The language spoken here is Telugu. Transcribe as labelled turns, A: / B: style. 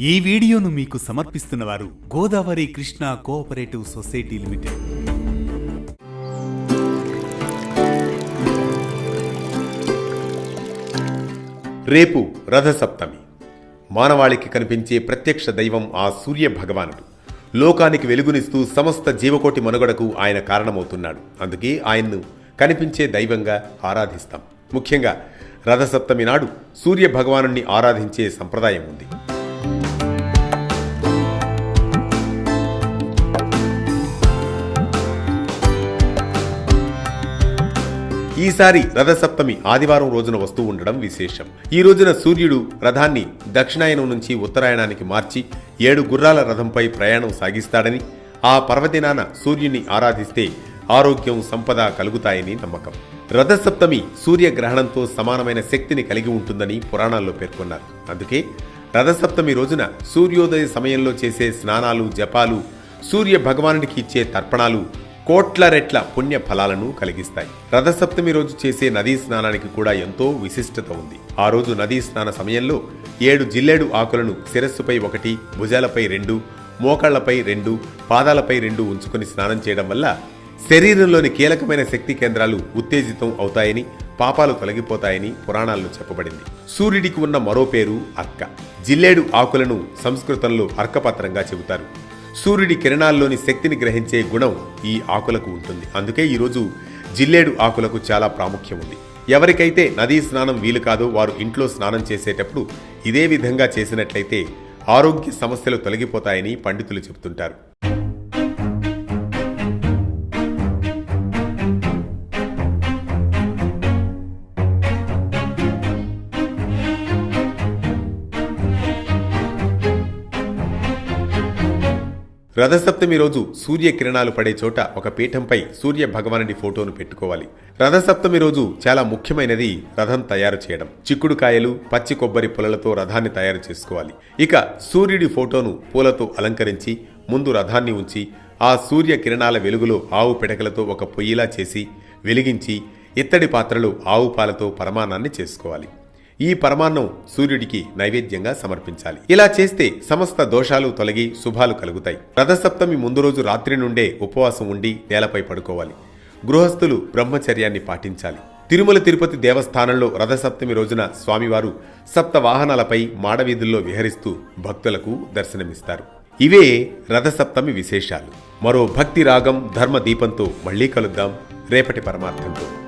A: ఈ వీడియోను మీకు సమర్పిస్తున్నవారు Godavari Krishna cooperative society limited.
B: రేపు రథసప్తమి. మానవాళికి కనిపించే ప్రత్యక్ష దైవం ఆ సూర్య భగవానుడు లోకానికి వెలుగునిస్తూ సమస్త జీవకోటి మనుగడకు ఆయన కారణమవుతున్నాడు. అందుకే ఆయన్ను కనిపించే దైవంగా ఆరాధిస్తాం. ముఖ్యంగా రథసప్తమి నాడు సూర్య భగవానుణ్ణి ఆరాధించే సంప్రదాయం ఉంది. ఈసారి రథసప్తమి ఆదివారం రోజున వస్తూ ఉండడం విశేషం. ఈ రోజున సూర్యుడు రథాన్ని దక్షిణాయనం నుంచి ఉత్తరాయణానికి మార్చి ఏడు గుర్రాల రథంపై ప్రయాణం సాగిస్తాడని ఆ పర్వదినాన సూర్యుని ఆరాధిస్తే ఆరోగ్యం సంపద కలుగుతాయని నమ్మకం. రథసప్తమి సూర్యగ్రహణంతో సమానమైన శక్తిని కలిగి ఉంటుందని పురాణాల్లో పేర్కొన్నారు. అందుకే రథసప్తమి రోజున సూర్యోదయ సమయంలో చేసే స్నానాలు జపాలు సూర్య భగవానుడికి ఇచ్చే తర్పణాలు కోట్ల రెట్ల పుణ్య ఫలాలను కలిగిస్తాయి. రథసప్తమి రోజు చేసే నదీ స్నానానికి కూడా ఎంతో విశిష్టత ఉంది. ఆ రోజు నదీ స్నాన సమయంలో ఏడు జిల్లేడు ఆకులను శిరస్సుపై ఒకటి భుజాలపై రెండు మోకాళ్ళపై రెండు పాదాలపై రెండు ఉంచుకొని స్నానం చేయడం వల్ల శరీరంలోని కీలకమైన శక్తి కేంద్రాలు ఉత్తేజితం అవుతాయని పాపాలు తొలగిపోతాయని పురాణాల్లో చెప్పబడింది. సూర్యుడికి ఉన్న మరో పేరు అర్క. జిల్లేడు ఆకులను సంస్కృతంలో అర్కపత్రంగా చెబుతారు. సూర్యుడి కిరణాల్లోని శక్తిని గ్రహించే గుణం ఈ ఆకులకు ఉంటుంది. అందుకే ఈరోజు జిల్లేడు ఆకులకు చాలా ప్రాముఖ్యం ఉంది. ఎవరికైతే నదీ స్నానం వీలు కాదో వారు ఇంట్లో స్నానం చేసేటప్పుడు ఇదే విధంగా చేసినట్లయితే ఆరోగ్య సమస్యలు తొలగిపోతాయని పండితులు చెబుతుంటారు. రథసప్తమి రోజు సూర్య కిరణాలు పడే చోట ఒక పీఠంపై సూర్య భగవానుడి ఫోటోను పెట్టుకోవాలి. రథసప్తమి రోజు చాలా ముఖ్యమైనది రథం తయారు చేయడం. చిక్కుడుకాయలు పచ్చి కొబ్బరి పుల్లలతో రథాన్ని తయారు చేసుకోవాలి. ఇక సూర్యుడి ఫోటోను పూలతో అలంకరించి ముందు రథాన్ని ఉంచి ఆ సూర్య కిరణాల వెలుగులో ఆవు పిడకలతో ఒక పొయ్యిలా చేసి వెలిగించి ఇత్తడి పాత్రలు ఆవు పాలతో పరమాణాన్ని చేసుకోవాలి. ఈ పరమాన్నం సూర్యుడికి నైవేద్యంగా సమర్పించాలి. ఇలా చేస్తే సమస్త దోషాలు తొలగి శుభాలు కలుగుతాయి. రథసప్తమి ముందు రోజు రాత్రి నుండే ఉపవాసం ఉండి నేలపై పడుకోవాలి. గృహస్థులు బ్రహ్మచర్యాన్ని పాటించాలి. తిరుమల తిరుపతి దేవస్థానంలో రథసప్తమి రోజున స్వామివారు సప్త వాహనాలపై మాడవీధుల్లో విహరిస్తూ భక్తులకు దర్శనమిస్తారు. ఇవే రథసప్తమి విశేషాలు. మరో భక్తి రాగం ధర్మ దీపంతో మళ్ళీ కలుద్దాం. రేపటి పరమార్థంతో.